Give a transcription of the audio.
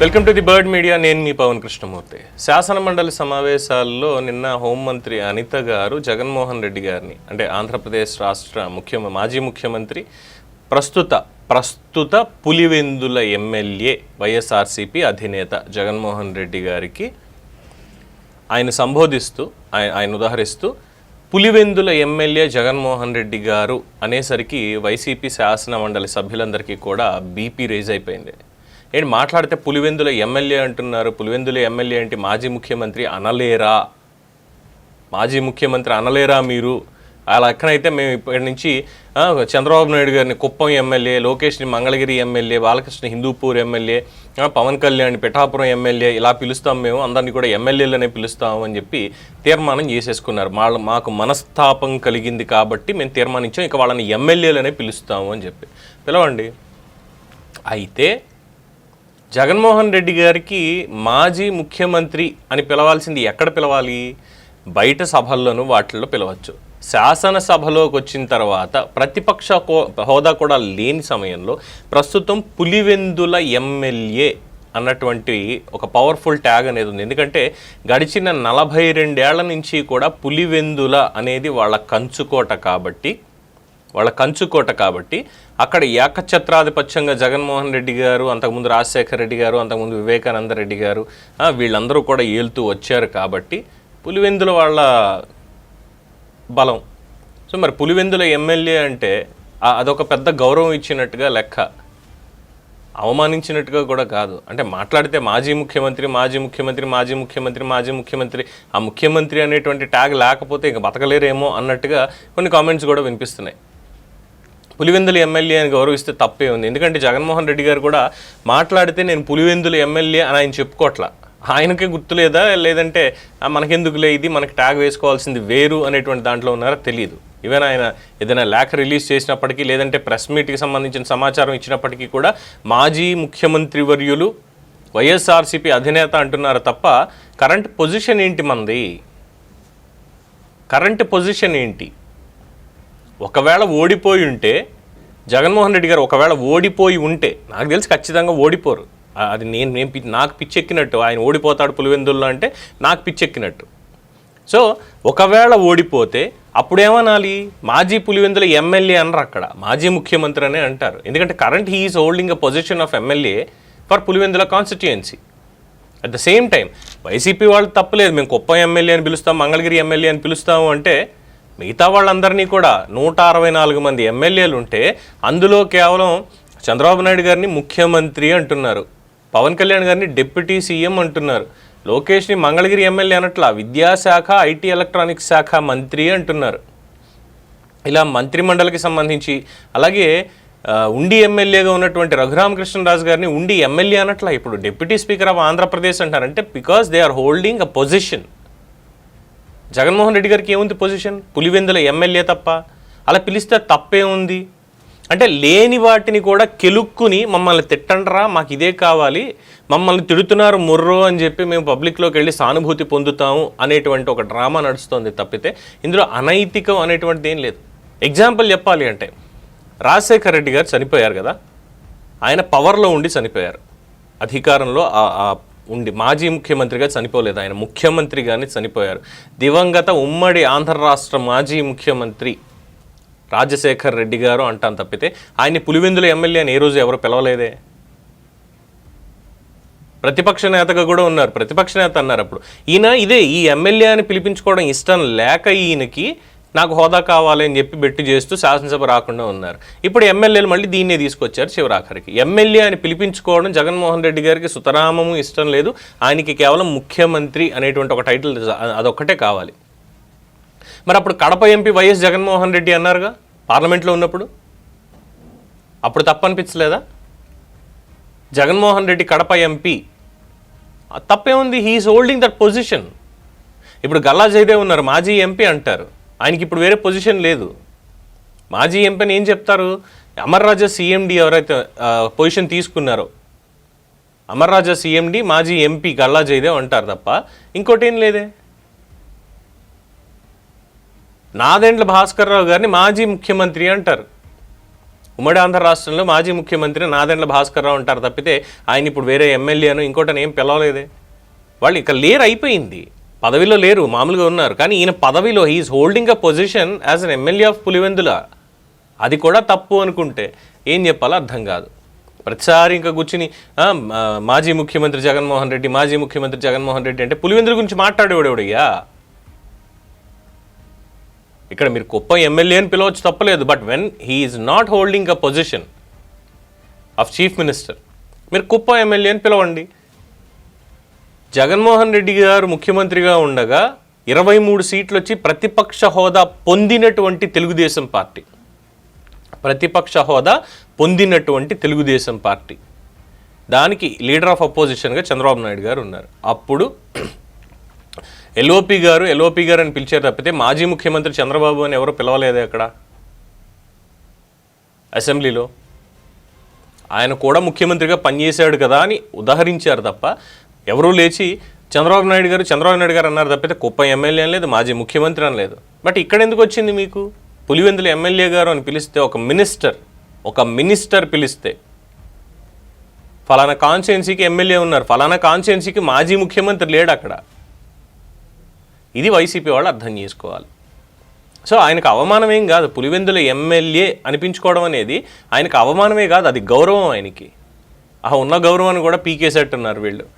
Welcome to the bird media. నేను మీ పవన్ కృష్ణమూర్తి. శాసన మండలి సమావేశాల్లో నిన్న హోంమంత్రి అనిత గారు జగన్మోహన్ రెడ్డి గారిని అంటే ఆంధ్రప్రదేశ్ రాష్ట్ర ముఖ్య మాజీ ముఖ్యమంత్రి ప్రస్తుత ప్రస్తుత పులివెందుల ఎమ్మెల్యే వైఎస్ఆర్సీపీ అధినేత జగన్మోహన్ రెడ్డి గారికి ఆయన సంబోధిస్తూ ఆయన ఆయన ఉదాహరిస్తూ పులివెందుల ఎమ్మెల్యే జగన్మోహన్ రెడ్డి గారు అనేసరికి వైసీపీ శాసనమండలి సభ్యులందరికీ కూడా బీపీ రేజ్ అయిపోయింది. ఏంటి మాట్లాడితే పులివెందుల ఎమ్మెల్యే అంటున్నారు పులివెందుల ఎమ్మెల్యే అంటే మాజీ ముఖ్యమంత్రి అనలేరా? మాజీ ముఖ్యమంత్రి అనలేరా మీరు? అలా ఎక్కడైతే మేము ఇప్పటి నుంచి చంద్రబాబు నాయుడు గారిని కుప్పం ఎమ్మెల్యే లోకేష్ని Mangalagiri MLA Balakrishna Hindupur MLA Pawan Kalyan Pithapuram MLA ఇలా పిలుస్తాం మేము అందరినీ కూడా ఎమ్మెల్యేలనే పిలుస్తాం అని చెప్పి తీర్మానం చేసేసుకున్నారు. వాళ్ళు మాకు మనస్తాపం కలిగింది కాబట్టి మేము తీర్మానించాం ఇక వాళ్ళని ఎమ్మెల్యేలనే పిలుస్తాము అని చెప్పి. పిలవండి. అయితే జగన్మోహన్ రెడ్డి గారికి మాజీ ముఖ్యమంత్రి అని పిలవాల్సింది ఎక్కడ పిలవాలి? బయట సభల్లోనూ వాటిల్లో పిలవచ్చు. శాసనసభలోకి వచ్చిన తర్వాత ప్రతిపక్ష కో- హోదా కూడా లేని సమయంలో ప్రస్తుతం పులివెందుల ఎమ్మెల్యే అన్నటువంటి ఒక పవర్ఫుల్ ట్యాగ్ అనేది ఉంది. ఎందుకంటే గడిచిన నలభై రెండేళ్ళ నుంచి కూడా పులివెందుల అనేది వాళ్ళ కంచుకోట కాబట్టి వాళ్ళ కంచుకోట కాబట్టి అక్కడ ఏకఛత్రాధిపత్యంగా జగన్మోహన్ రెడ్డి గారు అంతకుముందు రాజశేఖర రెడ్డి గారు అంతకుముందు వివేకానంద రెడ్డి గారు వీళ్ళందరూ కూడా ఏలుతూ వచ్చారు కాబట్టి పులివెందుల వాళ్ళ బలం. సో మరి పులివెందుల ఎమ్మెల్యే అంటే అదొక పెద్ద గౌరవం ఇచ్చినట్టుగా లెక్క. అవమానించినట్టుగా కూడా కాదు. అంటే మాట్లాడితే మాజీ ముఖ్యమంత్రి మాజీ ముఖ్యమంత్రి మాజీ ముఖ్యమంత్రి మాజీ ముఖ్యమంత్రి ఆ ముఖ్యమంత్రి అనేటువంటి ట్యాగ్ లేకపోతే ఇంక బతకలేరేమో అన్నట్టుగా కొన్ని కామెంట్స్ కూడా వినిపిస్తున్నాయి. పులివెందుల ఎమ్మెల్యే అని గౌరవిస్తే తప్పే ఉంది. ఎందుకంటే జగన్మోహన్ రెడ్డి గారు కూడా మాట్లాడితే నేను పులివెందుల ఎమ్మెల్యే అని ఆయన చెప్పుకోవట్లా ఆయనకే గుర్తులేదా లేదంటే మనకెందుకులే ఇది? మనకి ట్యాగ్ వేసుకోవాల్సింది వేరు అనేటువంటి దాంట్లో ఉన్నారో తెలియదు ఈవెన్ ఆయన ఏదైనా లేఖ రిలీజ్ చేసినప్పటికీ లేదంటే ప్రెస్ మీట్కి సంబంధించిన సమాచారం ఇచ్చినప్పటికీ కూడా మాజీ ముఖ్యమంత్రి వర్యులు వైఎస్ఆర్సీపీ అధినేత అంటున్నారు తప్ప కరెంట్ పొజిషన్ ఏంటి మనది కరెంట్ పొజిషన్ ఏంటి? ఒకవేళ ఓడిపోయి ఉంటే జగన్మోహన్ రెడ్డి గారు ఒకవేళ ఓడిపోయి ఉంటే నాకు తెలిసి ఖచ్చితంగా ఓడిపోరు. అది నేను నేను నాకు పిచ్చెక్కినట్టు ఆయన ఓడిపోతాడు పులివెందుల్లో అంటే నాకు పిచ్చెక్కినట్టు. సో ఒకవేళ ఓడిపోతే అప్పుడేమనాలి? మాజీ పులివెందుల ఎమ్మెల్యే అనరు అక్కడ. మాజీ ముఖ్యమంత్రి అనే అంటారు. ఎందుకంటే current he's holding a position of MLA for Pulivendula constituency at the same time YCP వాళ్ళు తప్పలేదు. మేము కుప్పం ఎమ్మెల్యే అని పిలుస్తాం మంగళగిరి ఎమ్మెల్యే అని పిలుస్తాము అంటే మిగతా వాళ్ళందరినీ కూడా నూట అరవై నాలుగు మంది ఎమ్మెల్యేలు ఉంటే అందులో కేవలం చంద్రబాబు నాయుడు గారిని ముఖ్యమంత్రి అంటున్నారు. పవన్ కళ్యాణ్ గారిని డిప్యూటీ సీఎం అంటున్నారు. లోకేష్ని మంగళగిరి ఎమ్మెల్యే అనట్లా విద్యాశాఖ ఐటీ ఎలక్ట్రానిక్స్ శాఖ మంత్రి అంటున్నారు. ఇలా మంత్రిమండలికి సంబంధించి అలాగే ఉండి ఎమ్మెల్యేగా ఉన్నటువంటి రఘురామకృష్ణరాజు గారిని ఉండి ఎమ్మెల్యే అనట్లా ఇప్పుడు డిప్యూటీ స్పీకర్ ఆఫ్ ఆంధ్రప్రదేశ్ అంటారంటే because they are holding a position Jaganmohan Reddy గారికి ఏముంది పొజిషన్ పులివెందుల ఎమ్మెల్యే తప్ప. అలా పిలిస్తే తప్పే ఉంది. అంటే లేని వాటిని కూడా కెలుక్కుని మమ్మల్ని తిట్టండ్రా మాకు ఇదే కావాలి. మమ్మల్ని తిడుతున్నారు ముర్రో అని చెప్పి మేము పబ్లిక్లోకి వెళ్ళి సానుభూతి పొందుతాము అనేటువంటి ఒక డ్రామా నడుస్తుంది తప్పితే. ఇందులో అనైతికం అనేటువంటిది ఏం లేదు. ఎగ్జాంపుల్ చెప్పాలి అంటే రాజశేఖర్ రెడ్డి గారు చనిపోయారు కదా. ఆయన పవర్లో ఉండి చనిపోయారు. అధికారంలో ఆ ఉండి మాజీ ముఖ్యమంత్రిగా చనిపోలేదు. ఆయన ముఖ్యమంత్రిగానే చనిపోయారు. దివంగత ఉమ్మడి ఆంధ్ర రాష్ట్ర మాజీ ముఖ్యమంత్రి రాజశేఖర్ రెడ్డి గారు అంటాను తప్పితే ఆయన్ని పులివెందుల ఎమ్మెల్యే అని ఏ రోజు ఎవరు పిలవలేదే? ప్రతిపక్ష నేతగా కూడా ఉన్నారు. ప్రతిపక్ష నేత అన్నారు అప్పుడు. ఈయన ఇదే ఈ ఎమ్మెల్యే అని పిలిపించుకోవడం ఇష్టం లేక ఈయనకి నాకు హోదా కావాలి అని చెప్పి బెట్టు చేస్తూ శాసనసభ రాకుండా ఉన్నారు. ఇప్పుడు ఎమ్మెల్యేలు మళ్ళీ దీన్నే తీసుకొచ్చారు చివరాఖరికి ఎమ్మెల్యే అని పిలిపించుకోవడం జగన్మోహన్ రెడ్డి గారికి సుతరామము ఇష్టం లేదు. ఆయనకి కేవలం ముఖ్యమంత్రి అనేటువంటి ఒక టైటిల్ అదొక్కటే కావాలి. మరి అప్పుడు కడప ఎంపీ వైఎస్ జగన్మోహన్ రెడ్డి అన్నారుగా? పార్లమెంట్లో ఉన్నప్పుడు? అప్పుడు తప్పనిపించలేదా? జగన్మోహన్ రెడ్డి కడప ఎంపీ. తప్పేముంది హీఈస్ హోల్డింగ్ దట్ పొజిషన్. ఇప్పుడు గల్లా జయదేవ్ ఉన్నారు. మాజీ ఎంపీ అంటారు. ఆయనకి ఇప్పుడు వేరే పొజిషన్ లేదు. మాజీ ఎంపీని ఏం చెప్తారు? అమర్ రాజా సీఎండి ఎవరైతే పొజిషన్ తీసుకున్నారో. అమర్ రాజా సీఎండి మాజీ ఎంపీ గల్లా జయదేవ్ అంటారు తప్ప ఇంకోటి ఏం లేదే. నాదెండ్ల భాస్కర్ రావు గారిని మాజీ ముఖ్యమంత్రి అంటారు. ఉమ్మడి ఆంధ్ర రాష్ట్రంలో మాజీ ముఖ్యమంత్రి నాదెండ్ల భాస్కర్ రావు అంటారు తప్పితే ఆయన ఇప్పుడు వేరే ఎమ్మెల్యేను ఇంకోటని ఏం పిలవలేదే. వాళ్ళు ఇక లేరు అయిపోయింది పదవిలో లేరు మామూలుగా ఉన్నారు. కానీ ఈయన పదవిలో he's holding a position as an MLA of Pulivendula అది కూడా తప్పు అనుకుంటే ఏం చెప్పాలో అర్థం కాదు. ప్రతిసారి ఇంకా కూర్చుని మాజీ ముఖ్యమంత్రి జగన్మోహన్ రెడ్డి మాజీ ముఖ్యమంత్రి జగన్మోహన్ రెడ్డి అంటే పులివెందుల గురించి మాట్లాడేవాడేవాడయ్యా ఇక్కడ మీరు కుప్ప ఎమ్మెల్యే అని పిలవచ్చు తప్పలేదు but when he's not holding a position of chief minister మీరు కుప్ప ఎమ్మెల్యే అని పిలవండి. జగన్మోహన్ రెడ్డి గారు ముఖ్యమంత్రిగా ఉండగా ఇరవై మూడు సీట్లు వచ్చి ప్రతిపక్ష హోదా పొందినటువంటి తెలుగుదేశం పార్టీ. ప్రతిపక్ష హోదా పొందినటువంటి తెలుగుదేశం పార్టీ. దానికి లీడర్ ఆఫ్ అపోజిషన్గా చంద్రబాబు నాయుడు గారు ఉన్నారు. అప్పుడు ఎల్ఓపి గారు ఎల్ఓపి గారు అని పిలిచారు తప్పితే మాజీ ముఖ్యమంత్రి చంద్రబాబు అని ఎవరు పిలవలేదు అక్కడ? అసెంబ్లీలో. ఆయన కూడా ముఖ్యమంత్రిగా పనిచేశాడు కదా అని ఉదాహరించారు తప్ప ఎవరూ లేచి చంద్రబాబు నాయుడు గారు చంద్రబాబు నాయుడు గారు అన్నారు తప్పితే కుప్ప ఎమ్మెల్యే అని లేదు మాజీ ముఖ్యమంత్రి అని లేదు. బట్ ఇక్కడ ఎందుకు వచ్చింది మీకు? పులివెందుల ఎమ్మెల్యే గారు అని పిలిస్తే ఒక మినిస్టర్ ఒక మినిస్టర్ పిలిస్తే. ఫలానా కాన్స్టిట్యున్సీకి ఎమ్మెల్యే ఉన్నారు ఫలానా కాన్స్టిట్యున్సీకి మాజీ ముఖ్యమంత్రి లేడు అక్కడ. ఇది వైసీపీ వాళ్ళు అర్థం చేసుకోవాలి. సో ఆయనకు అవమానం ఏం కాదు పులివెందుల ఎమ్మెల్యే అనిపించుకోవడం అనేది ఆయనకు అవమానమే కాదు అది గౌరవం ఆయనకి. ఆ ఉన్న గౌరవాన్ని కూడా పీకేసేట్టున్నారు వీళ్ళు.